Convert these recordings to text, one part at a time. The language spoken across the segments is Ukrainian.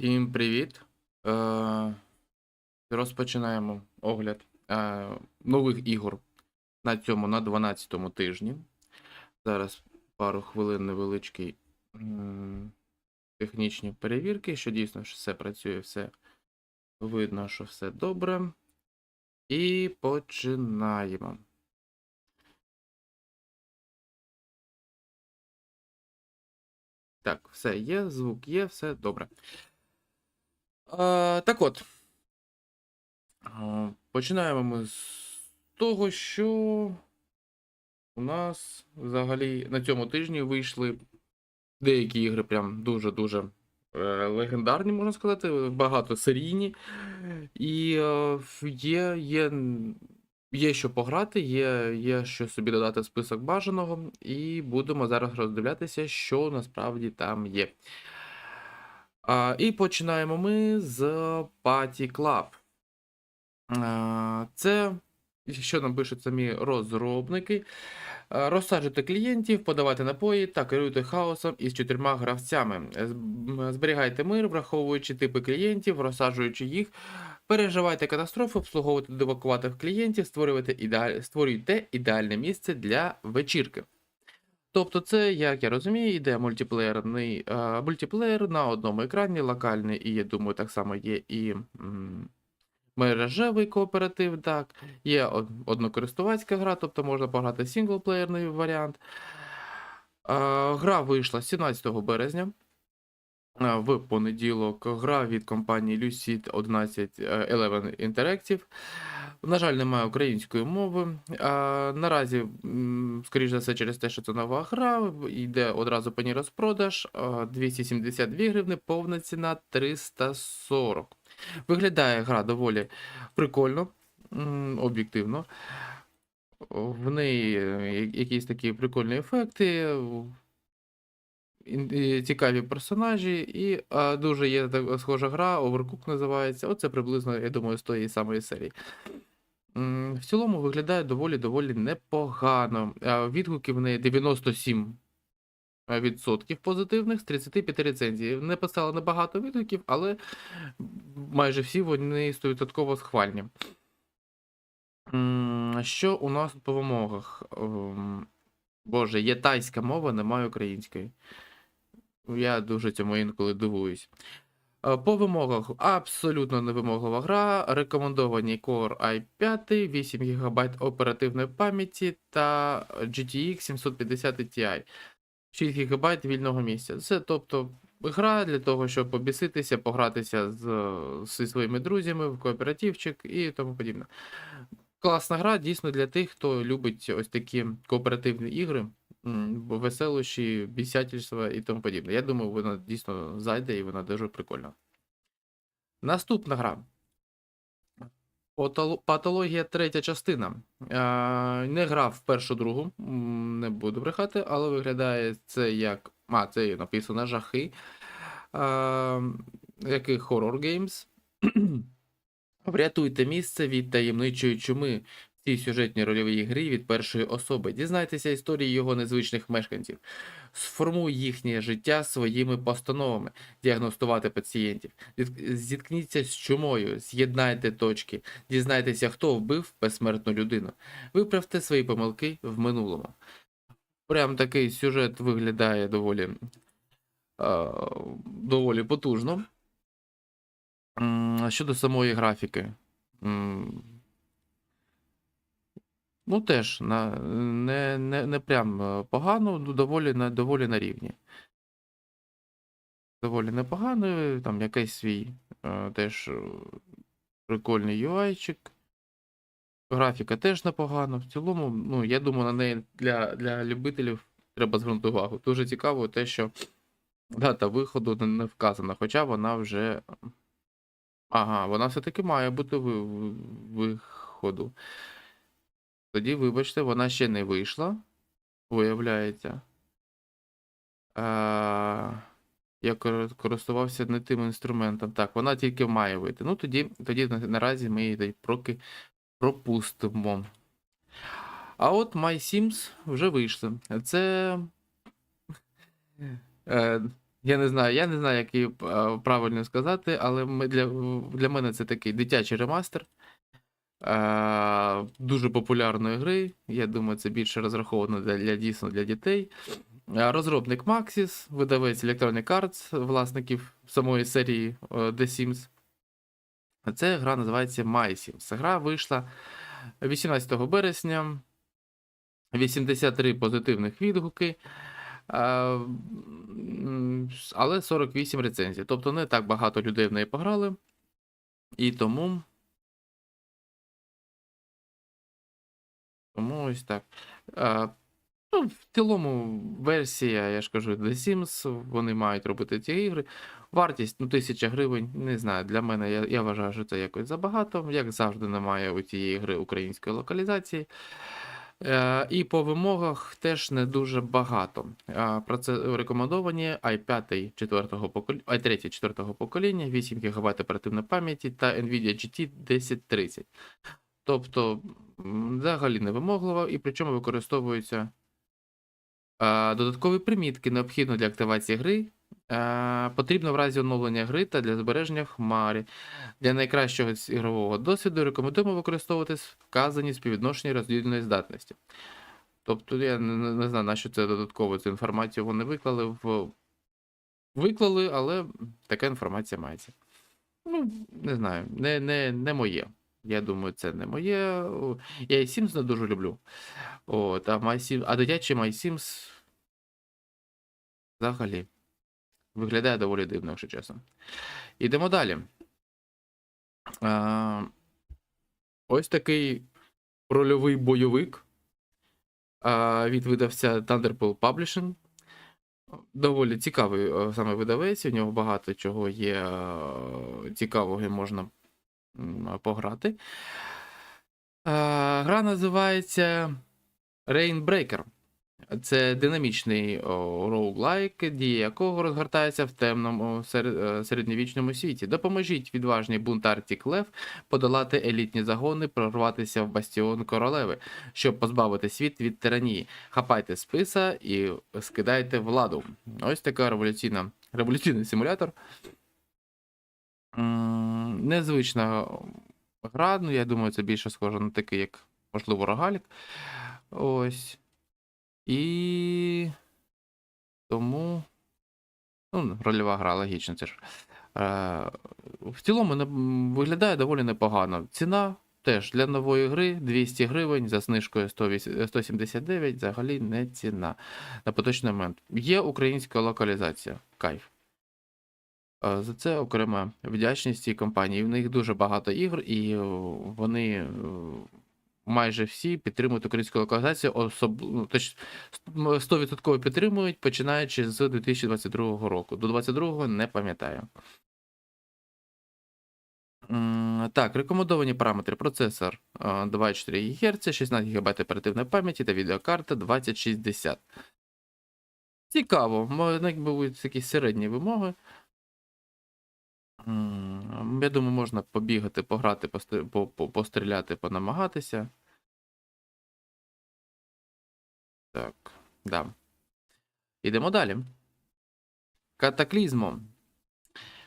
Всім привіт! Е, розпочинаємо огляд е, нових ігор на цьому на 12-му тижні. Зараз пару хвилин невеличкий м, технічні перевірки, що дійсно що все працює, все видно, що все добре. І починаємо. Так, все є, звук є, все добре. Так от. Починаємо ми з того, що у нас взагалі на цьому тижні вийшли деякі ігри прям дуже-дуже е, легендарні, можна сказати, багатосерійні. І е, є, є, є що пограти, є, є що собі додати в список бажаного, і будемо зараз роздивлятися, що насправді там є. А, і починаємо ми з Party Club. А, це, що нам пишуть самі розробники. Розсаджуйте клієнтів, подавайте напої та керуйте хаосом із чотирма гравцями. Зберігайте мир, враховуючи типи клієнтів, розсаджуючи їх. Переживайте катастрофи, обслуговуйте девакуватих клієнтів, створюйте, ідеаль... створюйте ідеальне місце для вечірки. Тобто, це, як я розумію, йде мультиплеєрний е, мультиплеєр на одному екрані, локальний, і я думаю, так само є і м, мережевий кооператив, так, є од- однокористувацька гра, тобто можна пограти синглплеєрний варіант. Е, Гра вийшла 17 березня. Е, В понеділок гра від компанії Lucid 11 е, 11 Interactive. На жаль, немає української мови. А, наразі, скоріш за все, через те, що це нова гра, йде одразу по ній розпродаж. 272 гривни, повна ціна 340. Виглядає гра доволі прикольно, об'єктивно. В неї е, якісь такі прикольні ефекти, цікаві персонажі, і а, дуже є так, схожа гра, Overcooked називається. Оце приблизно, я думаю, з тої самої серії. В цілому виглядає доволі-доволі непогано. Відгуки в неї 97 відсотків позитивних з 35 рецензій. Не писали небагато відгуків, але майже всі вони 100% схвальні. Що у нас по вимогах? Ем, Боже, є тайська мова, немає української. Я дуже цьому інколи дивуюсь. Е, По вимогах абсолютно невимоглива гра. Рекомендовані Core i5, 8 ГБ оперативної пам'яті та GTX 750 Ti. 6 ГБ вільного місця. Це тобто гра для того, щоб побіситися, погратися з, зі своїми друзями в кооперативчик і тому подібне. Класна гра дійсно для тих, хто любить ось такі кооперативні ігри, веселощі, бісятельства і тому подібне. Я думаю, вона дійсно зайде і вона дуже прикольна. Наступна гра. Патоло- Патологія третя частина. Не грав в першу другу, не буду брехати, але виглядає це як. А, це написано жахи. Який хоррор геймс. Врятуйте місце від таємничої чуми цій сюжетній рольовій грі від першої особи. Дізнайтеся історії його незвичних мешканців. Сформуй їхнє життя своїми постановами, діагностувати пацієнтів. Зіткніться з чумою, з'єднайте точки, дізнайтеся, хто вбив безсмертну людину. Виправте свої помилки в минулому. Прям такий сюжет виглядає доволі, е, доволі потужно. Щодо самої графіки. Ну, теж на, не, не, не прям е, погано, ну, доволі на, доволі на рівні. Доволі непогано, там якийсь свій е, теж е, прикольний UI-чик. Графіка теж непогано. В цілому, ну, я думаю, на неї для, для любителів треба звернути увагу. Дуже цікаво те, що дата виходу не, вказана, хоча вона вже. Ага, вона все-таки має бути ви- виходу. Тоді, вибачте, вона ще не вийшла, виявляється. А, я користувався не тим інструментом. Так, вона тільки має вийти. Ну, тоді, тоді наразі ми її проки пропустимо. А от My Sims вже вийшли. Це. Е, Я не знаю, я не знаю, як її е, правильно сказати, але для, для мене це такий дитячий ремастер. Дуже популярної гри. Я думаю, це більше розраховано для, для дійсно для дітей. Розробник Maxis, видавець Electronic Arts, власників самої серії е, The Sims. Це гра називається My Sims. Гра вийшла 18 березня. 83 позитивних відгуки. Але 48 рецензій. Тобто не так багато людей в неї пограли. І тому. Тому ось так. Е, Ну, в цілому версія, я ж кажу, The Sims, вони мають робити ці ігри. Вартість, ну, 1000 гривень, не знаю, для мене я, я вважаю, що це якось забагато. Як завжди, немає у цієї гри української локалізації. Е, і по вимогах теж не дуже багато. Е, про це рекомендовані i5 4 покоління, i3 4 покоління, 8 ГБ оперативної пам'яті та Nvidia GT 1030. Тобто, взагалі невимогливо, і причому використовуються е, додаткові примітки, необхідно для активації гри. Е, потрібно в разі оновлення гри та для збереження в хмарі. Для найкращого ігрового досвіду рекомендуємо використовувати вказані співвідношення роздільної здатності. Тобто, я не- не знаю, на що це додатково цю інформацію вони виклали в. Виклали, але така інформація мається. Ну, не знаю, не, не, не моє. Я думаю, це не моє. Я і Sims не дуже люблю. От, а, My Sims, а дитячий My Sims взагалі виглядає доволі дивно, якщо чесно. Ідемо далі. А, ось такий рольовий бойовик а, від видавця Thunderbolt Publishing. Доволі цікавий е, саме видавець, у нього багато чого є е, цікавого і можна пограти. Е, Гра називається Rainbreaker. Це динамічний роуглайк, дія якого розгортається в темному е, середньовічному світі. Допоможіть відважній бунтарці Клев подолати елітні загони, прорватися в бастіон королеви, щоб позбавити світ від тиранії. Хапайте списа і скидайте владу. Ось така революційна, революційний симулятор. Незвична гра, ну я думаю, це більше схоже на такий, як, можливо, рогалік. Ось. І тому. Ну, рольова гра, логічно, це ж. Е, в цілому виглядає доволі непогано. Ціна теж для нової гри 200 гривень за знижкою 179, взагалі не ціна на поточний момент. Є українська локалізація. Кайф. Е, За це окрема вдячність цій компанії. В них дуже багато ігр, і е, вони е, майже всі підтримують українську локалізацію, особ... ну, точ... 100% підтримують, починаючи з 2022 року. До 2022 не пам'ятаю. Так, рекомендовані параметри. Процесор е, 24 ГГц, 16 ГБ оперативної пам'яті та відеокарта 2060. Цікаво, ну, якби будуть якісь середні вимоги. Я думаю, можна побігати, пограти, постріляти, понамагатися. Так, да. Ідемо далі. Катаклізмо.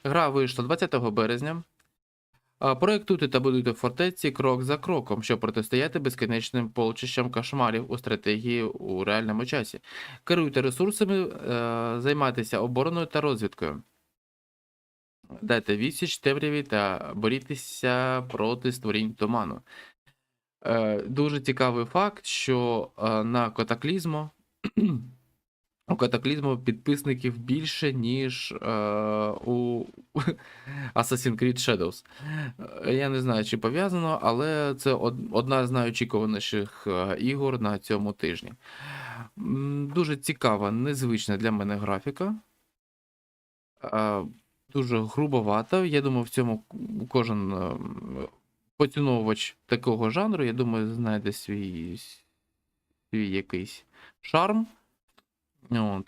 Гра вийшла 20 березня. Проєктуйте та будуйте фортеці крок за кроком, щоб протистояти безкінечним полчищам кошмарів у стратегії у реальному часі. Керуйте ресурсами, е, займайтеся обороною та розвідкою. Дайте відсіч темряві та борітеся проти створінь туману. Е, дуже цікавий факт, що е, на катаклізмо у катаклізму підписників більше, ніж е, у Assassin's Creed Shadows. Е, Я не знаю, чи пов'язано, але це од- одна з найочікуваніших е, ігор на цьому тижні. Дуже цікава, незвична для мене графіка. Дуже грубовата. Я думаю, в цьому кожен е, поціновувач такого жанру, я думаю, знайде свій, свій якийсь шарм. От.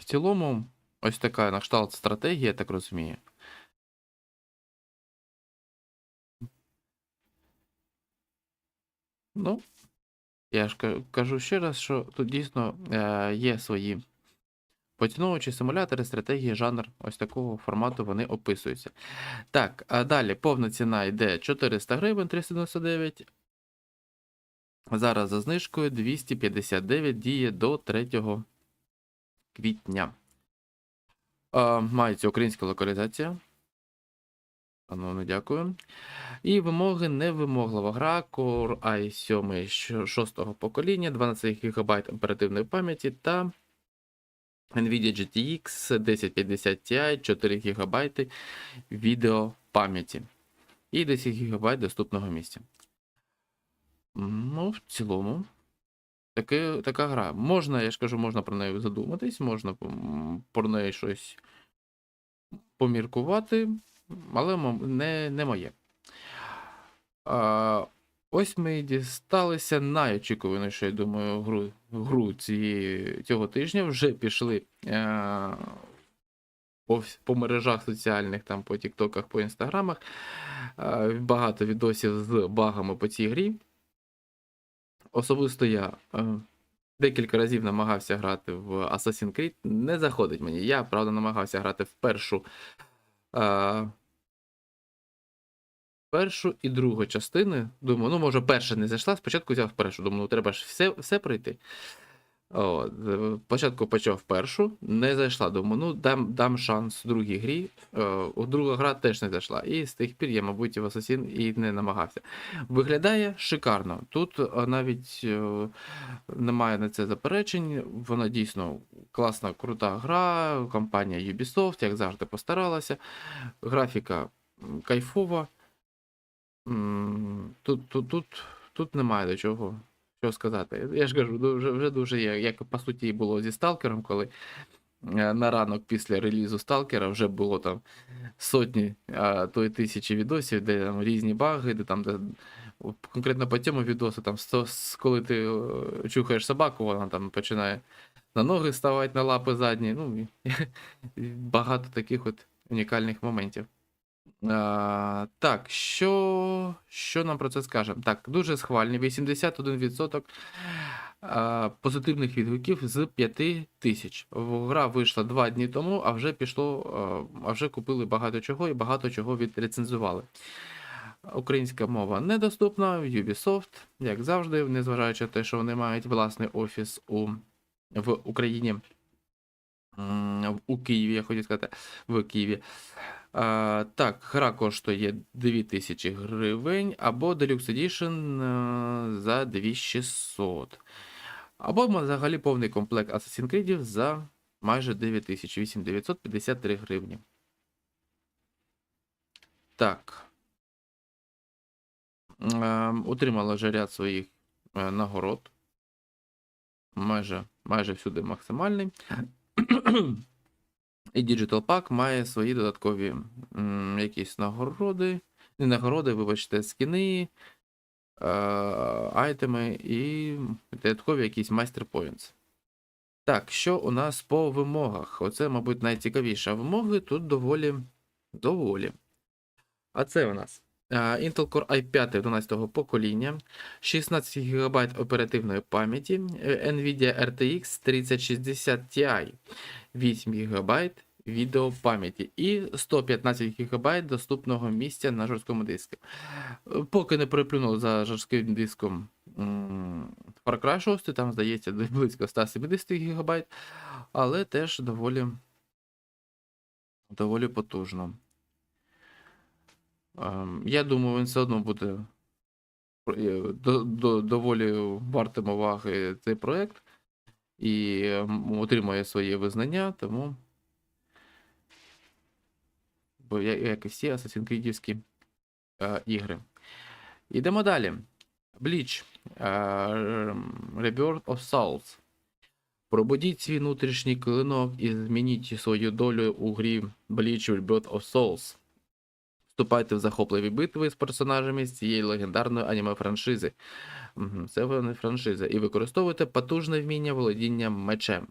В цілому, ось така на кшталт стратегія, так розумію. Ну, я ж кажу ще раз, що тут дійсно е, є свої Поціновувачі симулятори, стратегії, жанр ось такого формату вони описуються. Так, а далі повна ціна йде 400 гривень 399. Зараз за знижкою 259 діє до 3 квітня. А, мається українська локалізація. Пановне, дякую. І вимоги невимоглива гра Core i7 6 покоління, 12 ГБ оперативної пам'яті та Nvidia GTX 1050 Ti 4 ГБ відеопам'яті і 10 ГБ доступного місця. Ну, в цілому, таке, така гра. Можна, я ж кажу, можна про неї задуматись, можна про неї щось поміркувати, але не, не моє. Ось ми і дісталися найочікуванішу, я думаю, гру, гру цієї, цього тижня. Вже пішли е, по, по мережах соціальних, там, по тіктоках, по інстаграмах. Е, багато відосів з багами по цій грі. Особисто я е, декілька разів намагався грати в Assassin's Creed. Не заходить мені. Я, правда, намагався грати в першу. Е, першу і другу частини. Думаю, ну, може, перша не зайшла, спочатку взяв першу. Думаю, ну треба ж все, все пройти. От, е, спочатку почав першу, не зайшла. Думаю, ну дам, дам шанс другій грі. Е, друга гра теж не зайшла. І з тих пір я, мабуть, в Assassin і не намагався. Виглядає шикарно. Тут е, навіть е, немає на це заперечень. Вона дійсно класна, крута гра. Компанія Ubisoft, як завжди, постаралася. Графіка кайфова. Тут, тут, тут, тут немає до чого. Що сказати? Я ж кажу, дуже, вже дуже є, як по суті було зі Сталкером, коли е, на ранок після релізу Сталкера вже було там сотні, а то й тисячі відосів, де там різні баги, де там, де конкретно по цьому відосу, там, коли ти е, чухаєш собаку, вона там починає на ноги ставати, на лапи задні. Ну, багато таких от унікальних моментів. А, так, що, що нам про це скаже? Так, дуже схвальні, 81% а, позитивних відгуків з 5 тисяч. Гра вийшла 2 дні тому, а вже пішло, а вже купили багато чого і багато чого відрецензували. Українська мова недоступна, Ubisoft, як завжди, незважаючи на те, що вони мають власний офіс у, в Україні. У Києві, я хотів сказати, в Києві. А, так, гра коштує 2000 гривень, або Deluxe Edition е, за 2600. Або взагалі повний комплект Assassin's Creed за майже 9000, 8953 гривні. Так. Е, Утримала вже ряд своїх е, нагород. Майже, майже всюди максимальний. І Digital Pack має свої додаткові м, якісь нагороди. Не нагороди, вибачте, скіни, е, айтеми і додаткові якісь майстер points. Так, що у нас по вимогах? Оце, мабуть, найцікавіше. Вимоги тут доволі. доволі. А це у нас Intel Core i5 12 покоління, 16 ГБ оперативної пам'яті, е, Nvidia RTX 3060 Ti, 8 ГБ відеопам'яті і 115 ГБ доступного місця на жорсткому диску. Е, Поки не переплюнув за жорстким диском Far Cry 6, там здається близько 170 ГБ, але теж доволі, доволі потужно. Ем, Я думаю, він все одно буде е, до, до, доволі вартим уваги цей проект і ем, отримує своє визнання, тому. Бо як і всі Assassin's Creed е, ігри. Йдемо далі. Bleach. е, Rebirth of Souls. Пробудіть свій внутрішній клинок і змініть свою долю у грі Bleach Rebirth of Souls. Вступайте в захопливі битви з персонажами з цієї легендарної аніме-франшизи. Мгм, Це вони франшиза. І використовуйте потужне вміння володіння мечем.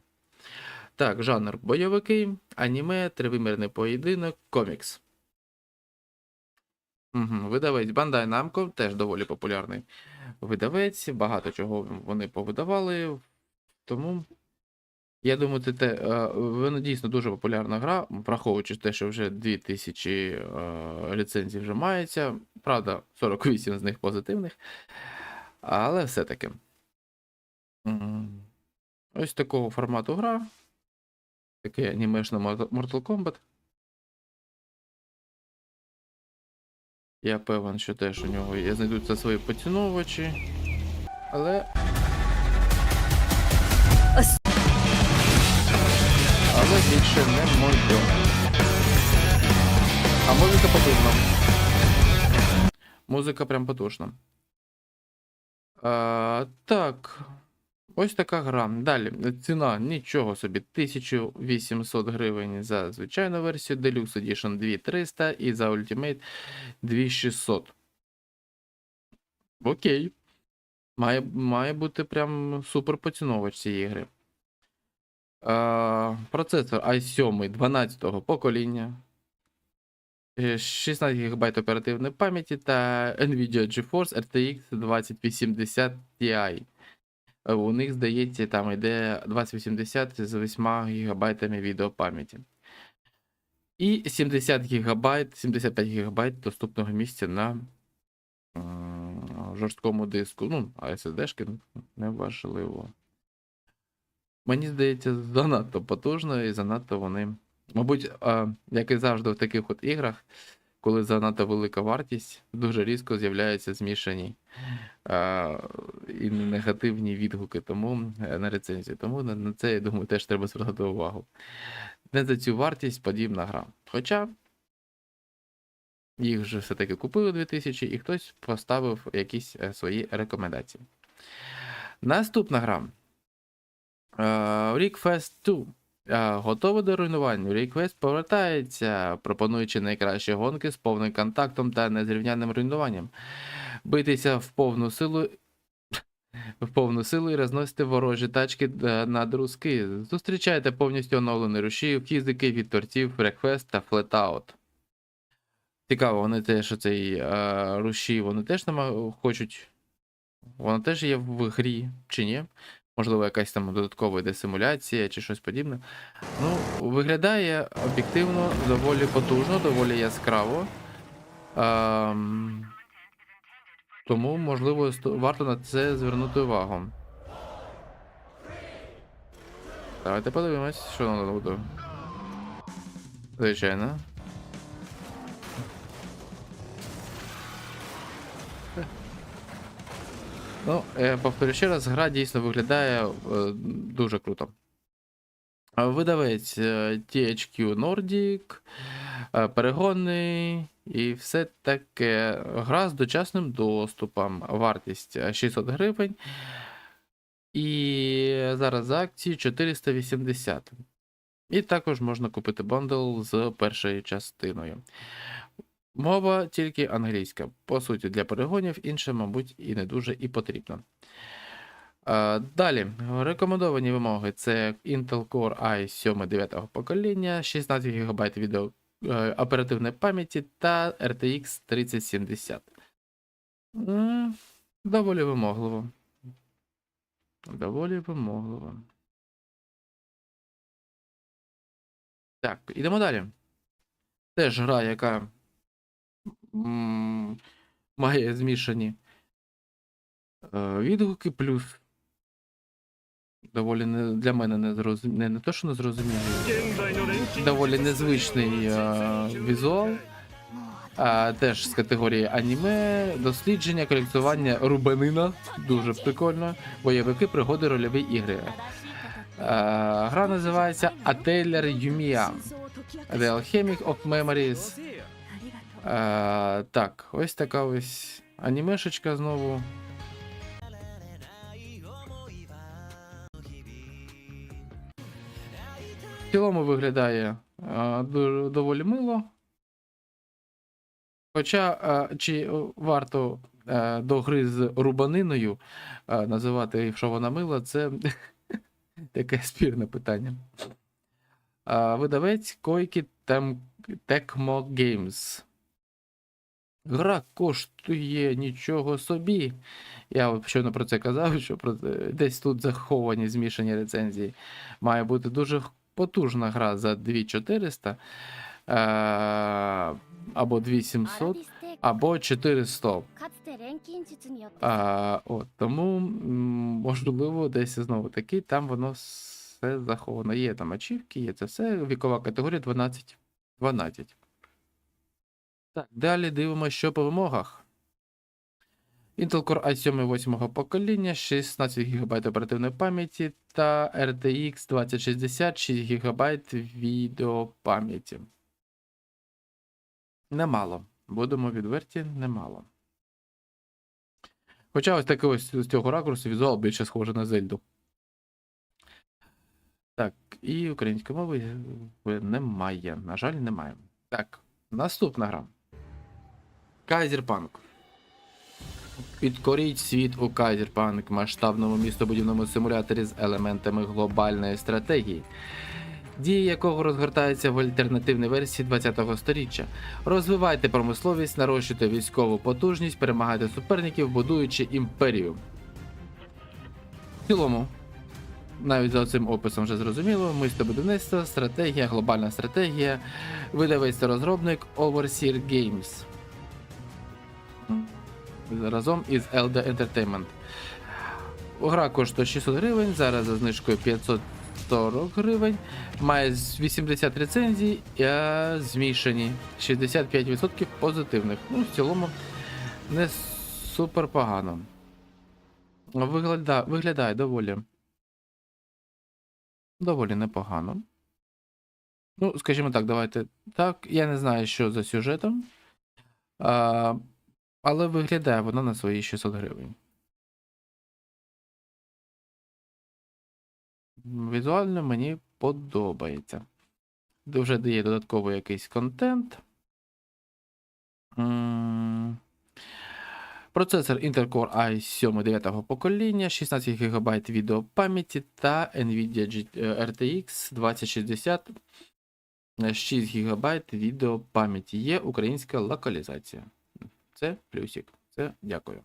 Так, жанр бойовики, аніме, тривимірний поєдинок, комікс. Угу. Видавець Bandai Namco теж доволі популярний видавець. Багато чого вони повидавали. Тому Я думаю, це те, е, вона дійсно дуже популярна гра, враховуючи те, що вже 2000 е, ліцензій вже мається. Правда, 48 з них позитивних. Але все-таки. Ось такого формату гра. Таке анімешне Mortal Kombat. Я певен, що теж у нього є знайдуться свої поціновувачі. Але. Але більше не можу. А музика потужна. Музика прям потужна. А, так. Ось така гра. Далі. Ціна нічого собі. 1800 гривень за звичайну версію, Deluxe Edition 2300 і за Ultimate 2600. Окей. Має, має бути прям супер поціновувач цієї гри. А, процесор i7 12 покоління. Е, 16 ГБ оперативної пам'яті та Nvidia GeForce RTX 2080 Ti. Е, У них, здається, там йде 2080 з 8 ГБ відеопам'яті. І 70 ГБ, 75 ГБ доступного місця на жорсткому диску. Ну, а SSD-шки не важливо. Мені здається, занадто потужно і занадто вони. Мабуть, як і завжди в таких от іграх, коли занадто велика вартість, дуже різко з'являються змішані і негативні відгуки тому е, на рецензії. Тому на, це, я думаю, теж треба звертати увагу. Не за цю вартість подібна гра. Хоча їх вже все-таки купили 2000 і хтось поставив якісь е, свої рекомендації. Наступна гра. Рікфест 2. Е, Готовий до руйнування. Request повертається, пропонуючи найкращі гонки з повним контактом та незрівнянним руйнуванням. Битися в повну силу. В повну силу і розносити ворожі тачки е, на друзки. Зустрічайте повністю оновлений рушій, фізики від тортів, Request та Flatout. Цікаво, вони теж оцей е, рушій, вони теж нема, хочуть. Воно теж є в грі, чи ні? Можливо, якась там додаткова йде симуляція чи щось подібне. Ну, виглядає об'єктивно доволі потужно, доволі яскраво. Ем, тому, можливо, варто на це звернути увагу. Давайте подивимось, що нам буде. Звичайно. Ну, е, повторю ще раз, гра дійсно виглядає е, дуже круто. Видавець е, THQ Nordic, перегони і все таке. Гра з дочасним доступом. Вартість е, 600 гривень. І зараз за акції 480. І також можна купити бандл з першою частиною. Мова тільки англійська. По суті, для перегонів інше, мабуть, і не дуже і потрібно. Далі, рекомендовані вимоги: це Intel Core i7 9 покоління, 16 ГБ відео е, оперативної пам'яті та RTX 3070. Доволі вимогливо. Доволі вимогливо. Так, ідемо далі. Теж гра, яка має змішані е, відгуки, плюс доволі не, для мене не зрозумілий, не, не то, що не зрозумілий, доволі незвичний е, візуал. А, теж з категорії аніме, дослідження, колекціонування рубанина. Дуже прикольно. Бойовики, пригоди, рольові ігри. А, гра називається A Taylor Yumiya. The Alchemic of Memories. А, так, ось така ось анімешечка знову. В цілому виглядає а, доволі мило. Хоча а, чи варто а, до гри з рубаниною а, називати, що вона мила, це таке спірне питання. А, видавець Койки Tecmo Games. Гра коштує нічого собі. Я щойно про це казав, що про десь тут заховані змішані рецензії. Має бути дуже потужна гра за 2400 е, або 2700, або 400. А, от, Тому, можливо, десь знову таки, там воно все заховано. Є там ачівки, є це все. Вікова категорія 12. 12. Так, далі дивимося, що по вимогах. Intel Core i7 8 покоління, 16 ГБ оперативної пам'яті та RTX 2060, 6 ГБ відеопам'яті. Немало. Будемо відверті, немало. Хоча ось таке ось з цього ракурсу візуал більше схоже на Зельду. Так, і української мови е, немає. На жаль, немає. Так, наступна гра. Кайзерпанк. Підкоріть світ у Кайзерпанк, масштабному містобудівному симуляторі з елементами глобальної стратегії, дії якого розгортаються в альтернативній версії 20-го сторіччя. Розвивайте промисловість, нарощуйте військову потужність, перемагайте суперників, будуючи імперію. В цілому, навіть за цим описом вже зрозуміло, містобудівництво, стратегія, глобальна стратегія, видавець розробник Overseer Games. Разом із LD Entertainment. Гра коштує 600 гривень, зараз за знижкою 540 гривень. Має 80 рецензій, а змішані 65% позитивних. Ну, в цілому не супер погано. Вигляда, виглядає доволі. Доволі непогано. Ну, скажімо так, давайте так. Я не знаю, що за сюжетом. А, але виглядає воно на свої 600 гривень. Візуально мені подобається. Вже дає додатковий якийсь контент. Процесор Intel Core i7 9 покоління, 16 ГБ відеопам'яті та Nvidia е, RTX 2060 е, 6 ГБ відеопам'яті. Є українська локалізація. Це плюсик. Це дякую.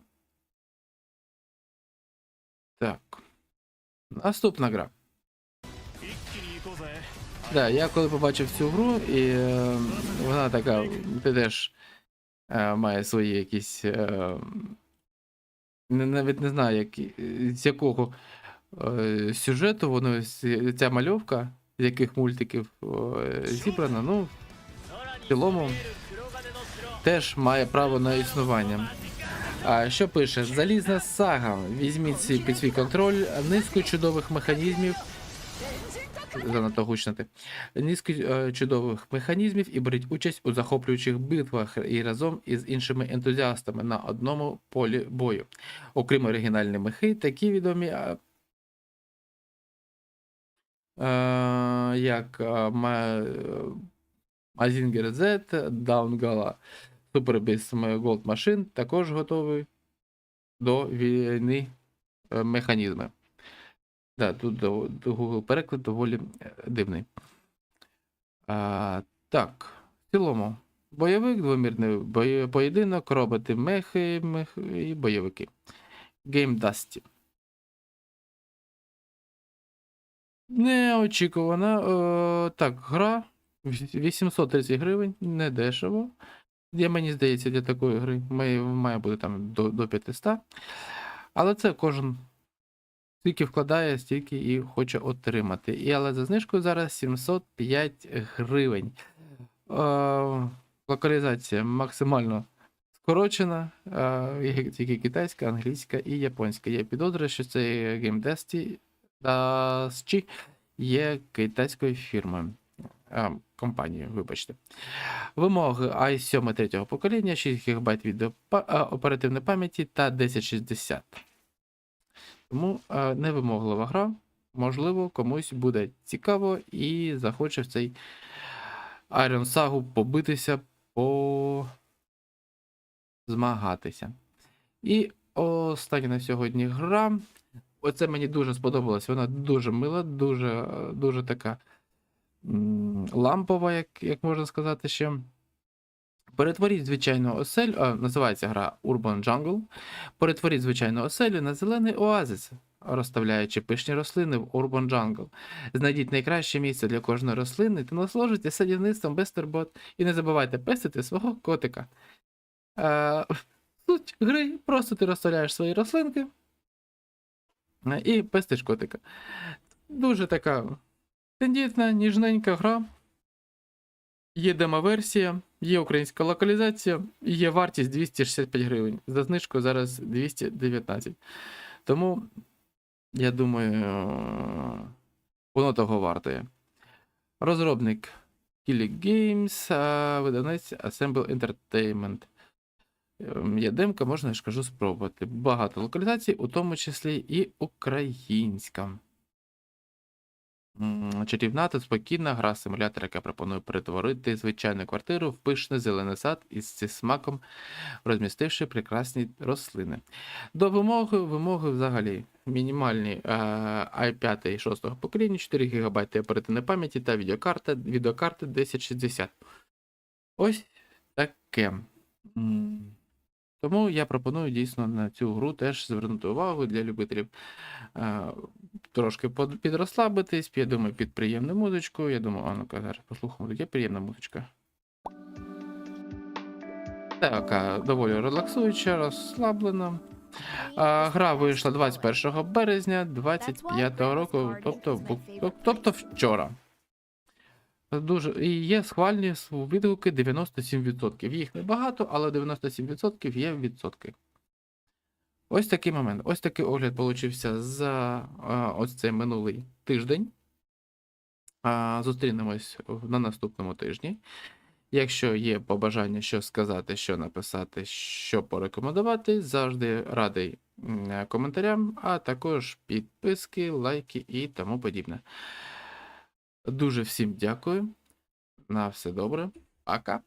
Так. Наступна гра. Да, я коли побачив цю гру, і е, вона така, ти теж е, має свої якісь. Е, навіть не знаю, як, з якого е, сюжету воно ця мальовка, з яких мультиків е, зібрана, ну, в цілому теж має право на існування. А що пише? Залізна сага. Візьміть під свій контроль низку чудових механізмів. Занадто гучнати. Низку е, чудових механізмів і беріть участь у захоплюючих битвах і разом із іншими ентузіастами на одному полі бою. Окрім оригінальних мехи, такі відомі. е, як е, Ма- Mazinger Z, Downgala, Beast Gold Machine також готові до війни е, механізми. Да, тут Google переклад доволі е, дивний. А, так, в цілому, бойовик, двомірний бої- поєдинок, роботи, мехи, мехи і бойовики. Game Dusty. Неочікувана. Е, так, гра. 830 гривень, не дешево. Я, мені здається, для такої гри має, має бути там до, до 500. Але це кожен скільки вкладає, стільки і хоче отримати. І але за знижкою зараз 705 гривень. Е, локалізація максимально скорочена. Е, тільки китайська, англійська і японська. Я підозрюю, що цей Dusty є китайською фірмою. А, компанією, вибачте. Вимоги i7 третього покоління, 6 ГБ відео оперативної пам'яті та 1060. Тому невимоглива гра. Можливо, комусь буде цікаво і захоче в цей Iron Saga побитися, по змагатися. І остання на сьогодні гра. Оце мені дуже сподобалось. Вона дуже мила, дуже, дуже така лампова, як, як можна сказати ще. Перетворіть звичайну оселю, а, називається гра Urban Jungle. Перетворіть звичайну оселю на зелений оазис, розставляючи пишні рослини в Urban Jungle. Знайдіть найкраще місце для кожної рослини та насолоджуйтесь садівництвом без турбот. І не забувайте пестити свого котика. Е, суть гри просто ти розставляєш свої рослинки е, і пестиш котика. Дуже така тендітна, ніжненька гра. Є демо-версія, є українська локалізація, є вартість 265 гривень. За знижкою зараз 219. Тому, я думаю, е, воно того вартує. Розробник Killy Games, видавець Assemble Entertainment. Ем, Є демка, можна, я ж кажу, спробувати. Багато локалізацій, у тому числі і українська. Чарівна та спокійна гра симулятор, яка пропонує перетворити звичайну квартиру в пишний зелений сад із зі смаком, розмістивши прекрасні рослини. До вимоги, вимоги взагалі мінімальні е, i5 і 6 покоління, 4 ГБ оперативної пам'яті та відеокарта, відеокарта 1060. Ось таке. Тому я пропоную дійсно на цю гру теж звернути увагу для любителів е, трошки підрозслабитись, я думаю, під приємну музичку. Я думаю, а ну-ка, зараз послухаємо, є приємна музичка. Така доволі релаксуюча, розслаблена. А, гра вийшла 21 березня 25 року, тобто, тобто вчора. Дуже і є схвальні відгуки 97%. Їх небагато, але 97% є відсотки. Ось такий момент. Ось такий огляд получився за ось цей минулий тиждень. Зустрінемось на наступному тижні. Якщо є побажання, що сказати, що написати, що порекомендувати, завжди радий коментарям, а також підписки, лайки і тому подібне. Дуже всім дякую. На все добре. Пока.